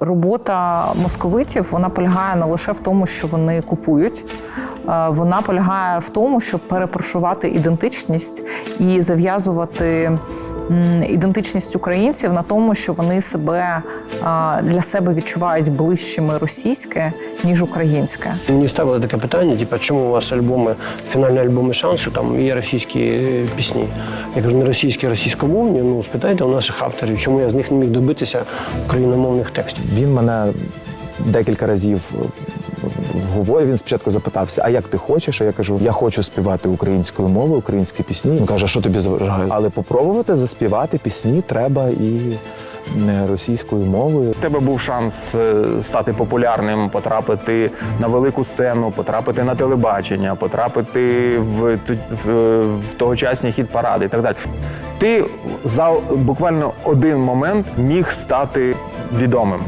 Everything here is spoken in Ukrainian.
Робота московитів вона полягає не лише в тому, що вони купують. е, Вона полягає в тому, щоб перепрошувати ідентичність і зав'язувати ідентичність українців на тому, що вони себе для себе відчувають ближчими російське ніж українське. Мені ставили таке питання: типу, чому у вас альбоми, фінальні альбоми шансу, там є російські е, пісні. Я кажу, не російські, російськомовні. Ну спитайте у наших авторів, чому я з них не міг добитися україномовних текстів. Він мене декілька разів говорив. Він спочатку запитався: а як ти хочеш? А я кажу, я хочу співати українською мовою, українські пісні. Він каже, «А що тобі заважає? Але попробувати заспівати пісні треба і російською мовою. У тебе був шанс е, стати популярним, потрапити на велику сцену, потрапити на телебачення, потрапити в, в, в тогочасні хіт-паради і так далі. Ти за буквально один момент міг стати відомим.